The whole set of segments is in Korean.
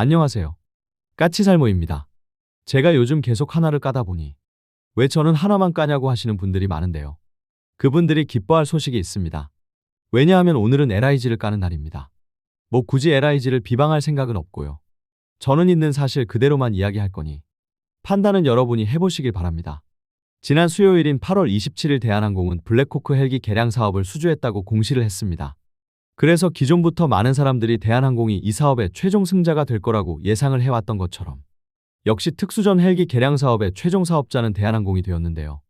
안녕하세요. 까치살모입니다. 제가 요즘 계속 하나를 까다 보니 왜 저는 하나만 까냐고 하시는 분들이 많은데요. 그분들이 기뻐할 소식이 있습니다. 왜냐하면 오늘은 LIG를 까는 날입니다. 뭐 굳이 LIG를 비방할 생각은 없고요. 저는 있는 사실 그대로만 이야기할 거니 판단은 여러분이 해보시길 바랍니다. 지난 수요일인 8월 27일 대한항공은 블랙호크 헬기 개량 사업을 수주했다고 공시를 했습니다. 그래서 기존부터 많은 사람들이 대한항공이 이 사업의 최종 승자가 될 거라고 예상을 해왔던 것처럼 역시 특수전 헬기 개량 사업의 최종 사업자는 대한항공이 되었는데요.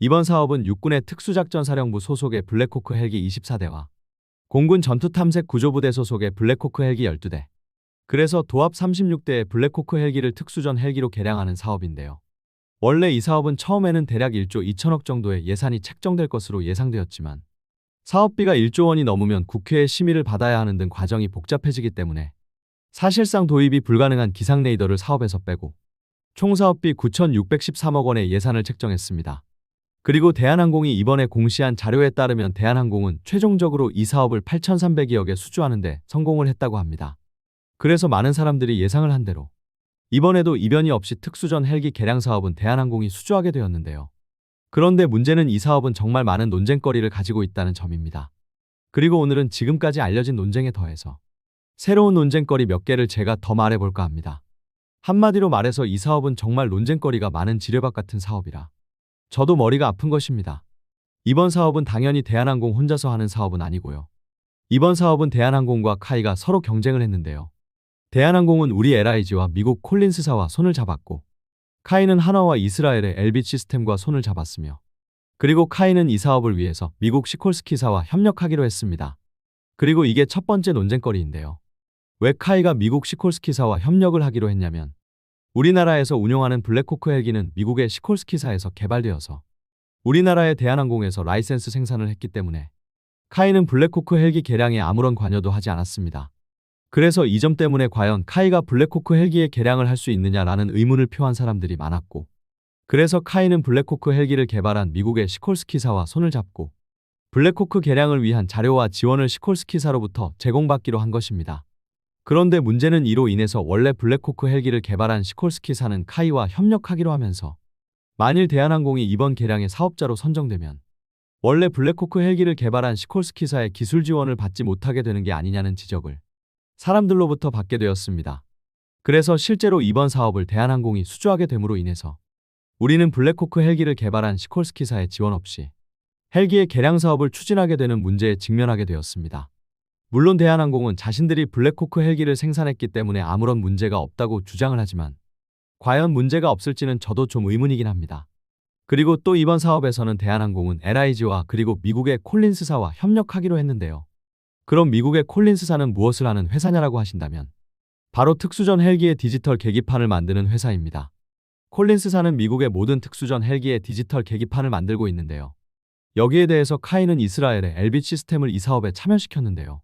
이번 사업은 육군의 특수작전사령부 소속의 블랙호크 헬기 24대와 공군 전투탐색 구조부대 소속의 블랙호크 헬기 12대, 그래서 도합 36대의 블랙호크 헬기를 특수전 헬기로 개량하는 사업인데요. 원래 이 사업은 처음에는 대략 1조 2천억 정도의 예산이 책정될 것으로 예상되었지만 사업비가 1조 원이 넘으면 국회의 심의를 받아야 하는 등 과정이 복잡해지기 때문에 사실상 도입이 불가능한 기상 레이더를 사업에서 빼고 총 사업비 9,613억 원의 예산을 책정했습니다. 그리고 대한항공이 이번에 공시한 자료에 따르면 대한항공은 최종적으로 이 사업을 8,300여억에 수주하는데 성공을 했다고 합니다. 그래서 많은 사람들이 예상을 한 대로 이번에도 이변이 없이 특수전 헬기 개량 사업은 대한항공이 수주하게 되었는데요. 그런데 문제는 이 사업은 정말 많은 논쟁거리를 가지고 있다는 점입니다. 그리고 오늘은 지금까지 알려진 논쟁에 더해서 새로운 논쟁거리 몇 개를 제가 더 말해볼까 합니다. 한마디로 말해서 이 사업은 정말 논쟁거리가 많은 지뢰밭 같은 사업이라 저도 머리가 아픈 것입니다. 이번 사업은 당연히 대한항공 혼자서 하는 사업은 아니고요. 이번 사업은 대한항공과 카이가 서로 경쟁을 했는데요. 대한항공은 우리 LIG와 미국 콜린스사와 손을 잡았고 카이는 한화와 이스라엘의 엘빗 시스템과 손을 잡았으며 그리고 카이는 이 사업을 위해서 미국 시콜스키사와 협력하기로 했습니다. 그리고 이게 첫 번째 논쟁거리인데요. 왜 카이가 미국 시콜스키사와 협력을 하기로 했냐면 우리나라에서 운용하는 블랙호크 헬기는 미국의 시콜스키사에서 개발되어서 우리나라의 대한항공에서 라이센스 생산을 했기 때문에 카이는 블랙호크 헬기 개량에 아무런 관여도 하지 않았습니다. 그래서 이 점 때문에 과연 카이가 블랙호크 헬기의 개량을 할 수 있느냐라는 의문을 표한 사람들이 많았고 그래서 카이는 블랙호크 헬기를 개발한 미국의 시콜스키사와 손을 잡고 블랙호크 개량을 위한 자료와 지원을 시콜스키사로부터 제공받기로 한 것입니다. 그런데 문제는 이로 인해서 원래 블랙호크 헬기를 개발한 시콜스키사는 카이와 협력하기로 하면서 만일 대한항공이 이번 개량의 사업자로 선정되면 원래 블랙호크 헬기를 개발한 시콜스키사의 기술 지원을 받지 못하게 되는 게 아니냐는 지적을 사람들로부터 받게 되었습니다. 그래서 실제로 이번 사업을 대한항공이 수주하게 됨으로 인해서 우리는 블랙호크 헬기를 개발한 시콜스키사의 지원 없이 헬기의 개량 사업을 추진하게 되는 문제에 직면하게 되었습니다. 물론 대한항공은 자신들이 블랙호크 헬기를 생산했기 때문에 아무런 문제가 없다고 주장을 하지만 과연 문제가 없을지는 저도 좀 의문이긴 합니다. 그리고 또 이번 사업에서는 대한항공은 LIG와 그리고 미국의 콜린스사와 협력하기로 했는데요. 그럼 미국의 콜린스사는 무엇을 하는 회사냐라고 하신다면 바로 특수전 헬기의 디지털 계기판을 만드는 회사입니다. 콜린스사는 미국의 모든 특수전 헬기의 디지털 계기판을 만들고 있는데요. 여기에 대해서 카이는 이스라엘의 엘빗 시스템을 이 사업에 참여시켰는데요.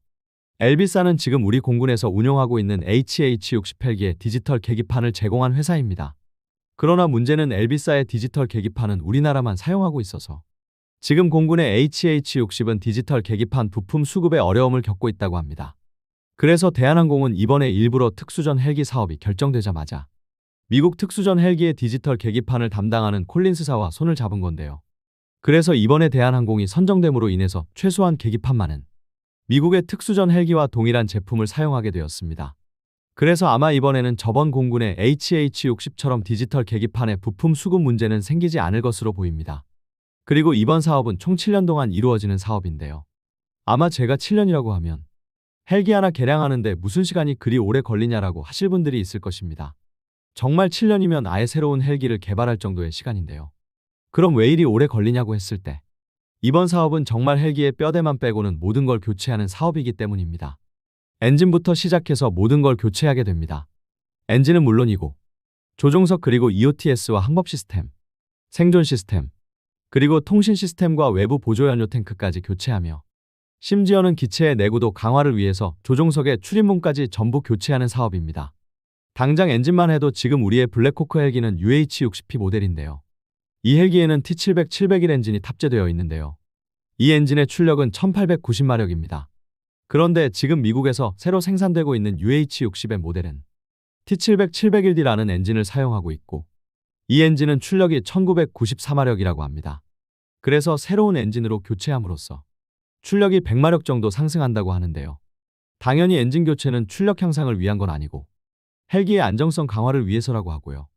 엘빗사는 지금 우리 공군에서 운영하고 있는 HH-60 헬기의 디지털 계기판을 제공한 회사입니다. 그러나 문제는 엘빗사의 디지털 계기판은 우리나라만 사용하고 있어서 지금 공군의 HH-60은 디지털 계기판 부품 수급에 어려움을 겪고 있다고 합니다. 그래서 대한항공은 이번에 일부러 특수전 헬기 사업이 결정되자마자 미국 특수전 헬기의 디지털 계기판을 담당하는 콜린스사와 손을 잡은 건데요. 그래서 이번에 대한항공이 선정됨으로 인해서 최소한 계기판만은 미국의 특수전 헬기와 동일한 제품을 사용하게 되었습니다. 그래서 아마 이번에는 저번 공군의 HH-60처럼 디지털 계기판의 부품 수급 문제는 생기지 않을 것으로 보입니다. 그리고 이번 사업은 총 7년 동안 이루어지는 사업인데요. 아마 제가 7년이라고 하면 헬기 하나 개량하는데 무슨 시간이 그리 오래 걸리냐라고 하실 분들이 있을 것입니다. 정말 7년이면 아예 새로운 헬기를 개발할 정도의 시간인데요. 그럼 왜 이리 오래 걸리냐고 했을 때 이번 사업은 정말 헬기의 뼈대만 빼고는 모든 걸 교체하는 사업이기 때문입니다. 엔진부터 시작해서 모든 걸 교체하게 됩니다. 엔진은 물론이고 조종석 그리고 EOTS와 항법 시스템, 생존 시스템, 그리고 통신 시스템과 외부 보조 연료 탱크까지 교체하며 심지어는 기체의 내구도 강화를 위해서 조종석의 출입문까지 전부 교체하는 사업입니다. 당장 엔진만 해도 지금 우리의 블랙호크 헬기는 UH-60P 모델인데요. 이 헬기에는 T700 701 엔진이 탑재되어 있는데요. 이 엔진의 출력은 1890마력입니다. 그런데 지금 미국에서 새로 생산되고 있는 UH-60의 모델은 T700 701D라는 엔진을 사용하고 있고 이 엔진은 출력이 1994마력이라고 합니다. 그래서 새로운 엔진으로 교체함으로써 출력이 100마력 정도 상승한다고 하는데요. 당연히 엔진 교체는 출력 향상을 위한 건 아니고 헬기의 안정성 강화를 위해서라고 하고요.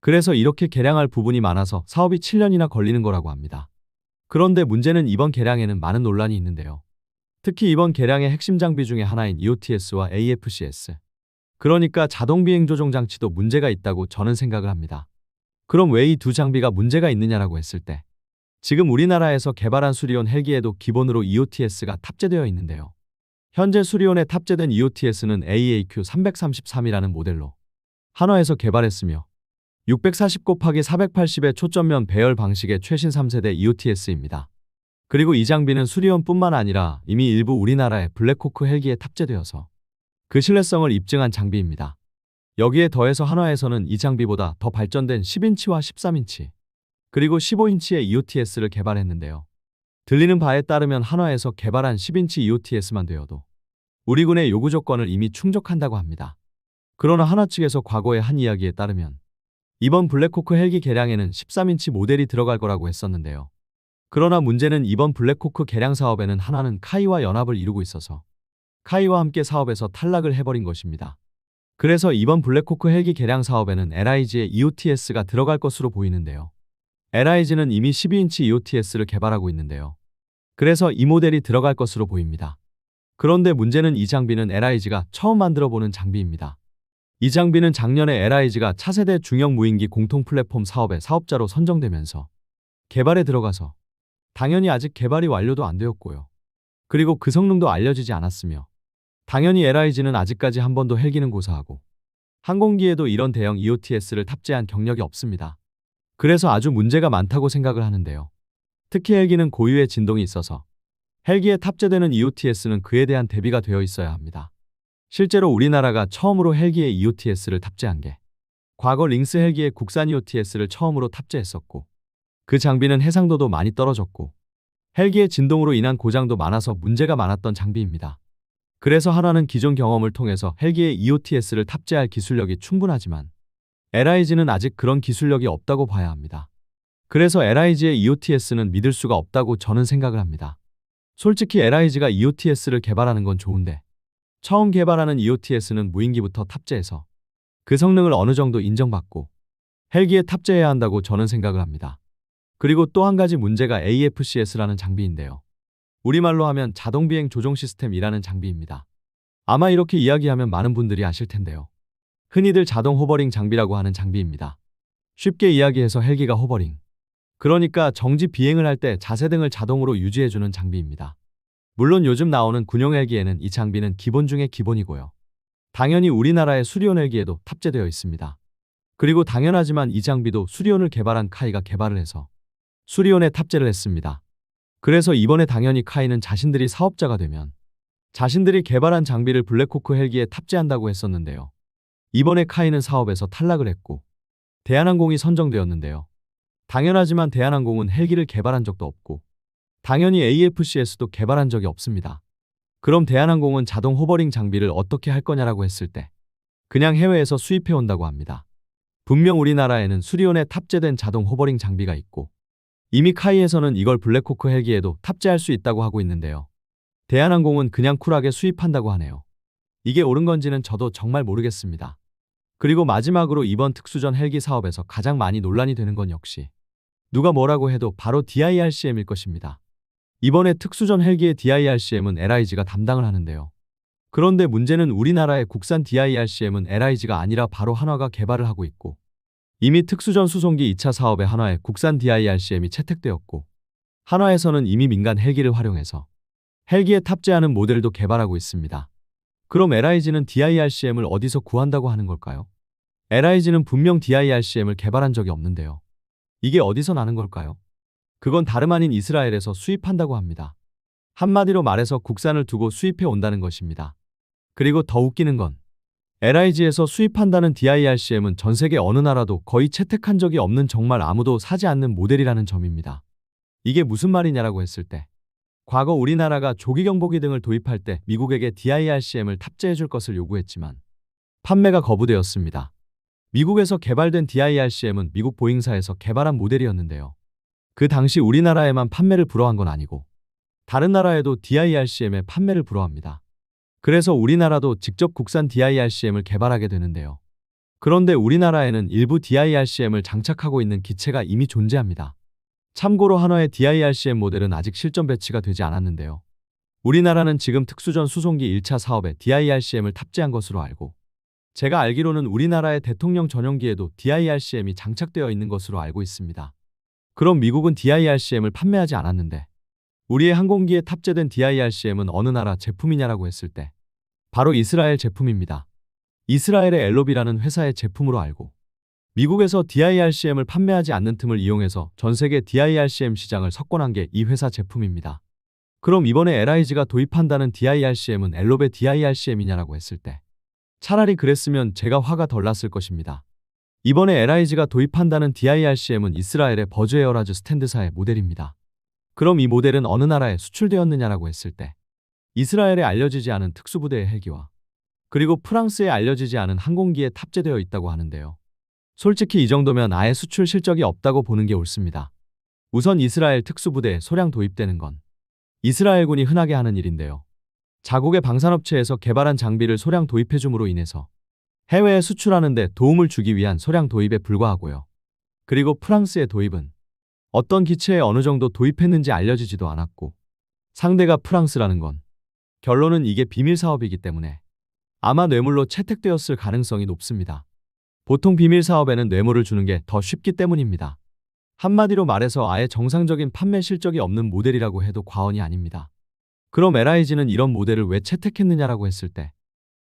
그래서 이렇게 개량할 부분이 많아서 사업이 7년이나 걸리는 거라고 합니다. 그런데 문제는 이번 개량에는 많은 논란이 있는데요. 특히 이번 개량의 핵심 장비 중에 하나인 EOTS와 AFCS. 그러니까 자동 비행 조종 장치도 문제가 있다고 저는 생각을 합니다. 그럼 왜 이 두 장비가 문제가 있느냐라고 했을 때 지금 우리나라에서 개발한 수리온 헬기에도 기본으로 EOTS가 탑재되어 있는데요. 현재 수리온에 탑재된 EOTS는 AAQ 333이라는 모델로 한화에서 개발했으며 640 곱하기 480의 초점면 배열 방식의 최신 3세대 EOTS입니다. 그리고 이 장비는 수리온뿐만 아니라 이미 일부 우리나라의 블랙호크 헬기에 탑재되어서 그 신뢰성을 입증한 장비입니다. 여기에 더해서 한화에서는 이 장비보다 더 발전된 10인치와 13인치, 그리고 15인치의 EOTS를 개발했는데요. 들리는 바에 따르면 한화에서 개발한 10인치 EOTS만 되어도 우리 군의 요구 조건을 이미 충족한다고 합니다. 그러나 한화 측에서 과거의 한 이야기에 따르면 이번 블랙호크 헬기 개량에는 13인치 모델이 들어갈 거라고 했었는데요. 그러나 문제는 이번 블랙호크 개량 사업에는 하나는 카이와 연합을 이루고 있어서 카이와 함께 사업에서 탈락을 해버린 것입니다. 그래서 이번 블랙호크 헬기 개량 사업에는 LIG의 EOTS가 들어갈 것으로 보이는데요. LIG는 이미 12인치 EOTS를 개발하고 있는데요. 그래서 이 모델이 들어갈 것으로 보입니다. 그런데 문제는 이 장비는 LIG가 처음 만들어 보는 장비입니다. 이 장비는 작년에 LIG가 차세대 중형 무인기 공통 플랫폼 사업의 사업자로 선정되면서 개발에 들어가서 당연히 아직 개발이 완료도 안 되었고요. 그리고 그 성능도 알려지지 않았으며 당연히 LIG는 아직까지 한 번도 헬기는 고사하고 항공기에도 이런 대형 EOTS를 탑재한 경력이 없습니다. 그래서 아주 문제가 많다고 생각을 하는데요. 특히 헬기는 고유의 진동이 있어서 헬기에 탑재되는 EOTS는 그에 대한 대비가 되어 있어야 합니다. 실제로 우리나라가 처음으로 헬기에 EOTS를 탑재한 게 과거 링스 헬기에 국산 EOTS를 처음으로 탑재했었고 그 장비는 해상도도 많이 떨어졌고 헬기의 진동으로 인한 고장도 많아서 문제가 많았던 장비입니다. 그래서 한화는 기존 경험을 통해서 헬기에 EOTS를 탑재할 기술력이 충분하지만 LIG는 아직 그런 기술력이 없다고 봐야 합니다. 그래서 LIG의 EOTS는 믿을 수가 없다고 저는 생각을 합니다. 솔직히 LIG가 EOTS를 개발하는 건 좋은데 처음 개발하는 EOTS는 무인기부터 탑재해서 그 성능을 어느 정도 인정받고 헬기에 탑재해야 한다고 저는 생각을 합니다. 그리고 또 한 가지 문제가 AFCS라는 장비인데요. 우리말로 하면 자동 비행 조종 시스템이라는 장비입니다. 아마 이렇게 이야기하면 많은 분들이 아실 텐데요. 흔히들 자동 호버링 장비라고 하는 장비입니다. 쉽게 이야기해서 헬기가 호버링. 그러니까 정지 비행을 할 때 자세 등을 자동으로 유지해주는 장비입니다. 물론 요즘 나오는 군용 헬기에는 이 장비는 기본 중의 기본이고요. 당연히 우리나라의 수리온 헬기에도 탑재되어 있습니다. 그리고 당연하지만 이 장비도 수리온을 개발한 카이가 개발을 해서 수리온에 탑재를 했습니다. 그래서 이번에 당연히 카이는 자신들이 사업자가 되면 자신들이 개발한 장비를 블랙호크 헬기에 탑재한다고 했었는데요. 이번에 카이는 사업에서 탈락을 했고 대한항공이 선정되었는데요. 당연하지만 대한항공은 헬기를 개발한 적도 없고 당연히 AFCS도 개발한 적이 없습니다. 그럼 대한항공은 자동 호버링 장비를 어떻게 할 거냐라고 했을 때 그냥 해외에서 수입해 온다고 합니다. 분명 우리나라에는 수리온에 탑재된 자동 호버링 장비가 있고 이미 카이에서는 이걸 블랙호크 헬기에도 탑재할 수 있다고 하고 있는데요. 대한항공은 그냥 쿨하게 수입한다고 하네요. 이게 옳은 건지는 저도 정말 모르겠습니다. 그리고 마지막으로 이번 특수전 헬기 사업에서 가장 많이 논란이 되는 건 역시 누가 뭐라고 해도 바로 DIRCM일 것입니다. 이번에 특수전 헬기의 DIRCM은 LIG가 담당을 하는데요. 그런데 문제는 우리나라의 국산 DIRCM은 LIG가 아니라 바로 한화가 개발을 하고 있고 이미 특수전 수송기 2차 사업에 한화에 국산 DIRCM이 채택되었고 한화에서는 이미 민간 헬기를 활용해서 헬기에 탑재하는 모델도 개발하고 있습니다. 그럼 LIG는 DIRCM을 어디서 구한다고 하는 걸까요? LIG는 분명 DIRCM을 개발한 적이 없는데요. 이게 어디서 나는 걸까요? 그건 다름 아닌 이스라엘에서 수입한다고 합니다. 한마디로 말해서 국산을 두고 수입해 온다는 것입니다. 그리고 더 웃기는 건 LIG에서 수입한다는 DIRCM은 전 세계 어느 나라도 거의 채택한 적이 없는 정말 아무도 사지 않는 모델이라는 점입니다. 이게 무슨 말이냐라고 했을 때 과거 우리나라가 조기 경보기 등을 도입할 때 미국에게 DIRCM을 탑재해 줄 것을 요구했지만 판매가 거부되었습니다. 미국에서 개발된 DIRCM은 미국 보잉사에서 개발한 모델이었는데요. 그 당시 우리나라에만 판매를 불허한 건 아니고 다른 나라에도 DIRCM의 판매를 불허합니다. 그래서 우리나라도 직접 국산 DIRCM을 개발하게 되는데요. 그런데 우리나라에는 일부 DIRCM을 장착하고 있는 기체가 이미 존재합니다. 참고로 한화의 DIRCM 모델은 아직 실전 배치가 되지 않았는데요. 우리나라는 지금 특수전 수송기 1차 사업에 DIRCM을 탑재한 것으로 알고 제가 알기로는 우리나라의 대통령 전용기에도 DIRCM이 장착되어 있는 것으로 알고 있습니다. 그럼 미국은 DIRCM을 판매하지 않았는데 우리의 항공기에 탑재된 DIRCM은 어느 나라 제품이냐라고 했을 때 바로 이스라엘 제품입니다. 이스라엘의 엘로비라는 회사의 제품으로 알고 미국에서 DIRCM을 판매하지 않는 틈을 이용해서 전 세계 DIRCM 시장을 석권한 게 이 회사 제품입니다. 그럼 이번에 LIG가 도입한다는 DIRCM은 엘로베 DIRCM이냐라고 했을 때 차라리 그랬으면 제가 화가 덜 났을 것입니다. 이번에 LIG가 도입한다는 DIRCM은 이스라엘의 버즈 에어라즈 스탠드사의 모델입니다. 그럼 이 모델은 어느 나라에 수출되었느냐라고 했을 때 이스라엘에 알려지지 않은 특수부대의 헬기와 그리고 프랑스에 알려지지 않은 항공기에 탑재되어 있다고 하는데요. 솔직히 이 정도면 아예 수출 실적이 없다고 보는 게 옳습니다. 우선 이스라엘 특수부대에 소량 도입되는 건 이스라엘군이 흔하게 하는 일인데요. 자국의 방산업체에서 개발한 장비를 소량 도입해줌으로 인해서 해외에 수출하는 데 도움을 주기 위한 소량 도입에 불과하고요. 그리고 프랑스의 도입은 어떤 기체에 어느 정도 도입했는지 알려지지도 않았고 상대가 프랑스라는 건 결론은 이게 비밀 사업이기 때문에 아마 뇌물로 채택되었을 가능성이 높습니다. 보통 비밀 사업에는 뇌물을 주는 게 더 쉽기 때문입니다. 한마디로 말해서 아예 정상적인 판매 실적이 없는 모델이라고 해도 과언이 아닙니다. 그럼 LIG는 이런 모델을 왜 채택했느냐라고 했을 때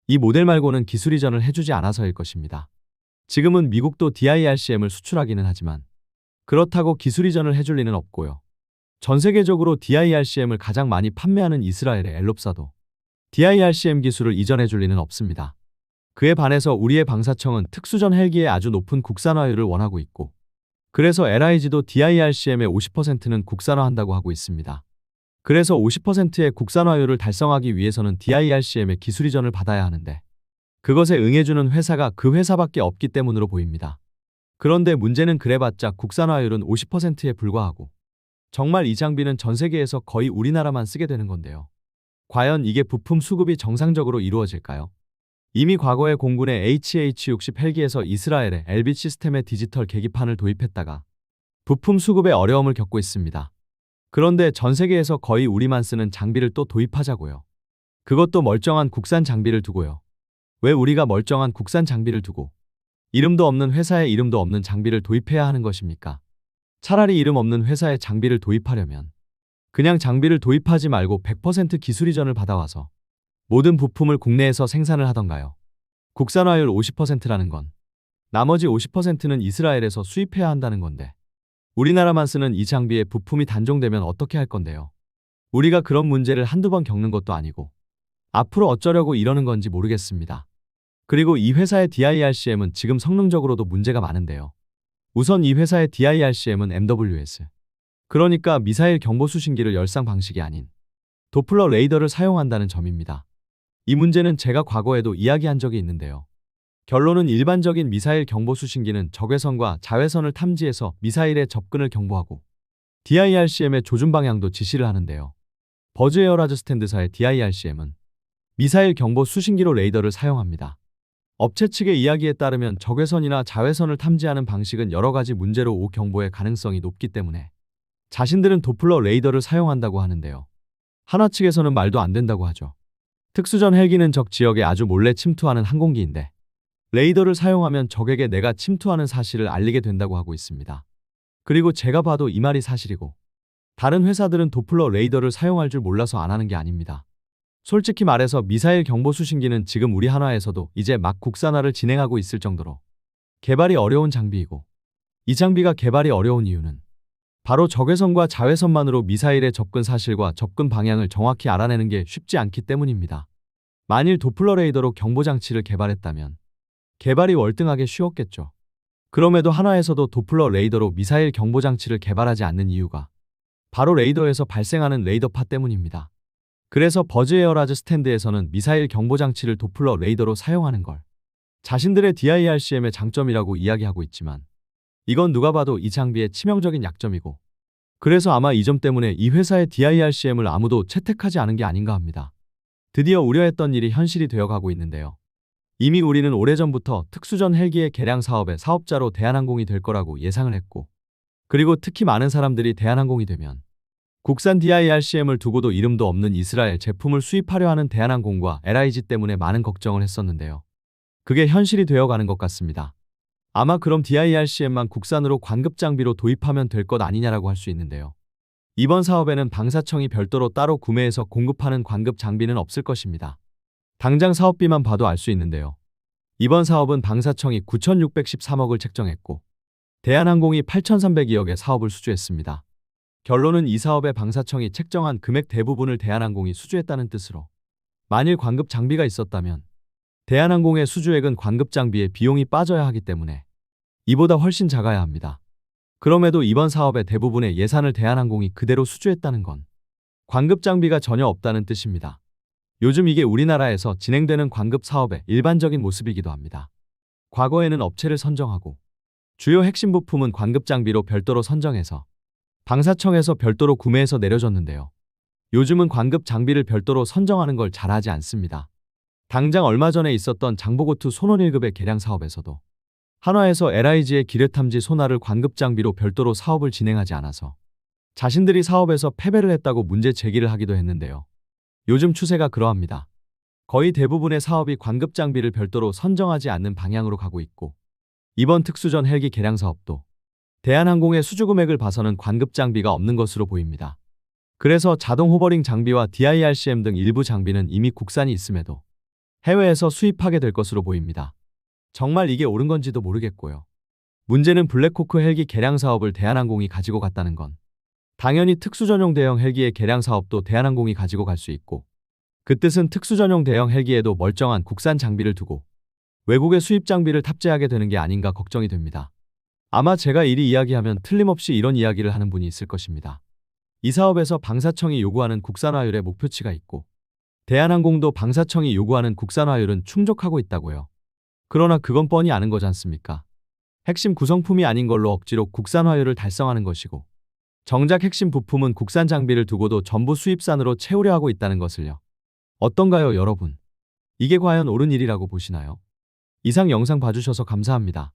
이 모델 말고는 기술 이전을 해주지 않아서일 것입니다. 지금은 미국도 DIRCM을 수출하기는 하지만 그렇다고 기술 이전을 해줄 리는 없고요. 전 세계적으로 DIRCM을 가장 많이 판매하는 이스라엘의 엘롭사도 DIRCM 기술을 이전해 줄 리는 없습니다. 그에 반해서 우리의 방사청은 특수전 헬기의 아주 높은 국산화율을 원하고 있고 그래서 LIG도 DIRCM의 50%는 국산화한다고 하고 있습니다. 그래서 50%의 국산화율을 달성하기 위해서는 DIRCM의 기술 이전을 받아야 하는데 그것에 응해주는 회사가 그 회사밖에 없기 때문으로 보입니다. 그런데 문제는 그래봤자 국산화율은 50%에 불과하고 정말 이 장비는 전 세계에서 거의 우리나라만 쓰게 되는 건데요. 과연 이게 부품 수급이 정상적으로 이루어질까요? 이미 과거에 공군의 HH-60 헬기에서 이스라엘의 LB 시스템의 디지털 계기판을 도입했다가 부품 수급에 어려움을 겪고 있습니다. 그런데 전 세계에서 거의 우리만 쓰는 장비를 또 도입하자고요. 그것도 멀쩡한 국산 장비를 두고요. 왜 우리가 멀쩡한 국산 장비를 두고 이름도 없는 회사에 이름도 없는 장비를 도입해야 하는 것입니까? 차라리 이름 없는 회사에 장비를 도입하려면 그냥 장비를 도입하지 말고 100% 기술 이전을 받아와서 모든 부품을 국내에서 생산을 하던가요. 국산화율 50%라는 건 나머지 50%는 이스라엘에서 수입해야 한다는 건데 우리나라만 쓰는 이 장비에 부품이 단종되면 어떻게 할 건데요. 우리가 그런 문제를 한두 번 겪는 것도 아니고 앞으로 어쩌려고 이러는 건지 모르겠습니다. 그리고 이 회사의 DIRCM은 지금 성능적으로도 문제가 많은데요. 우선 이 회사의 DIRCM은 MWS. 그러니까 미사일 경보 수신기를 열상 방식이 아닌 도플러 레이더를 사용한다는 점입니다. 이 문제는 제가 과거에도 이야기한 적이 있는데요. 결론은 일반적인 미사일 경보 수신기는 적외선과 자외선을 탐지해서 미사일의 접근을 경보하고 DIRCM의 조준 방향도 지시를 하는데요. 버즈 에어라즈 스탠드사의 DIRCM은 미사일 경보 수신기로 레이더를 사용합니다. 업체 측의 이야기에 따르면 적외선이나 자외선을 탐지하는 방식은 여러 가지 문제로 오 경보의 가능성이 높기 때문에 자신들은 도플러 레이더를 사용한다고 하는데요. 하나 측에서는 말도 안 된다고 하죠. 특수전 헬기는 적 지역에 아주 몰래 침투하는 항공기인데 레이더를 사용하면 적에게 내가 침투하는 사실을 알리게 된다고 하고 있습니다. 그리고 제가 봐도 이 말이 사실이고 다른 회사들은 도플러 레이더를 사용할 줄 몰라서 안 하는 게 아닙니다. 솔직히 말해서 미사일 경보 수신기는 지금 우리 한화에서도 이제 막 국산화를 진행하고 있을 정도로 개발이 어려운 장비이고 이 장비가 개발이 어려운 이유는 바로 적외선과 자외선만으로 미사일의 접근 사실과 접근 방향을 정확히 알아내는 게 쉽지 않기 때문입니다. 만일 도플러 레이더로 경보 장치를 개발했다면 개발이 월등하게 쉬웠겠죠. 그럼에도 한화에서도 도플러 레이더로 미사일 경보 장치를 개발하지 않는 이유가 바로 레이더에서 발생하는 레이더파 때문입니다. 그래서 버즈 에어라즈 스탠드에서는 미사일 경보 장치를 도플러 레이더로 사용하는 걸 자신들의 DIRCM의 장점이라고 이야기하고 있지만 이건 누가 봐도 이 장비의 치명적인 약점이고 그래서 아마 이 점 때문에 이 회사의 DIRCM을 아무도 채택하지 않은 게 아닌가 합니다. 드디어 우려했던 일이 현실이 되어가고 있는데요. 이미 우리는 오래전부터 특수전 헬기의 개량 사업의 사업자로 대한항공이 될 거라고 예상을 했고 그리고 특히 많은 사람들이 대한항공이 되면 국산 DIRCM을 두고도 이름도 없는 이스라엘 제품을 수입하려 하는 대한항공과 LIG 때문에 많은 걱정을 했었는데요. 그게 현실이 되어가는 것 같습니다. 아마 그럼 DIRCM만 국산으로 관급 장비로 도입하면 될 것 아니냐라고 할 수 있는데요. 이번 사업에는 방사청이 별도로 따로 구매해서 공급하는 관급 장비는 없을 것입니다. 당장 사업비만 봐도 알 수 있는데요. 이번 사업은 방사청이 9,613억을 책정했고 대한항공이 8,302억의 사업을 수주했습니다. 결론은 이 사업에 방사청이 책정한 금액 대부분을 대한항공이 수주했다는 뜻으로 만일 관급 장비가 있었다면 대한항공의 수주액은 관급 장비에 비용이 빠져야 하기 때문에 이보다 훨씬 작아야 합니다. 그럼에도 이번 사업의 대부분의 예산을 대한항공이 그대로 수주했다는 건 관급 장비가 전혀 없다는 뜻입니다. 요즘 이게 우리나라에서 진행되는 관급 사업의 일반적인 모습이기도 합니다. 과거에는 업체를 선정하고 주요 핵심 부품은 관급 장비로 별도로 선정해서 방사청에서 별도로 구매해서 내려줬는데요. 요즘은 관급 장비를 별도로 선정하는 걸 잘하지 않습니다. 당장 얼마 전에 있었던 장보고2 손원 1급의 개량 사업에서도 한화에서 LIG의 기뢰탐지 소나를 관급 장비로 별도로 사업을 진행하지 않아서 자신들이 사업에서 패배를 했다고 문제 제기를 하기도 했는데요. 요즘 추세가 그러합니다. 거의 대부분의 사업이 관급 장비를 별도로 선정하지 않는 방향으로 가고 있고 이번 특수전 헬기 개량 사업도 대한항공의 수주 금액을 봐서는 관급 장비가 없는 것으로 보입니다. 그래서 자동 호버링 장비와 DIRCM 등 일부 장비는 이미 국산이 있음에도 해외에서 수입하게 될 것으로 보입니다. 정말 이게 옳은 건지도 모르겠고요. 문제는 블랙호크 헬기 개량 사업을 대한항공이 가지고 갔다는 건 당연히 특수전용 대형 헬기의 개량 사업도 대한항공이 가지고 갈 수 있고 그 뜻은 특수전용 대형 헬기에도 멀쩡한 국산 장비를 두고 외국의 수입 장비를 탑재하게 되는 게 아닌가 걱정이 됩니다. 아마 제가 이리 이야기하면 틀림없이 이런 이야기를 하는 분이 있을 것입니다. 이 사업에서 방사청이 요구하는 국산화율의 목표치가 있고 대한항공도 방사청이 요구하는 국산화율은 충족하고 있다고요. 그러나 그건 뻔히 아는 거지 않습니까? 핵심 구성품이 아닌 걸로 억지로 국산화율을 달성하는 것이고 정작 핵심 부품은 국산 장비를 두고도 전부 수입산으로 채우려 하고 있다는 것을요. 어떤가요, 여러분? 이게 과연 옳은 일이라고 보시나요? 이상 영상 봐주셔서 감사합니다.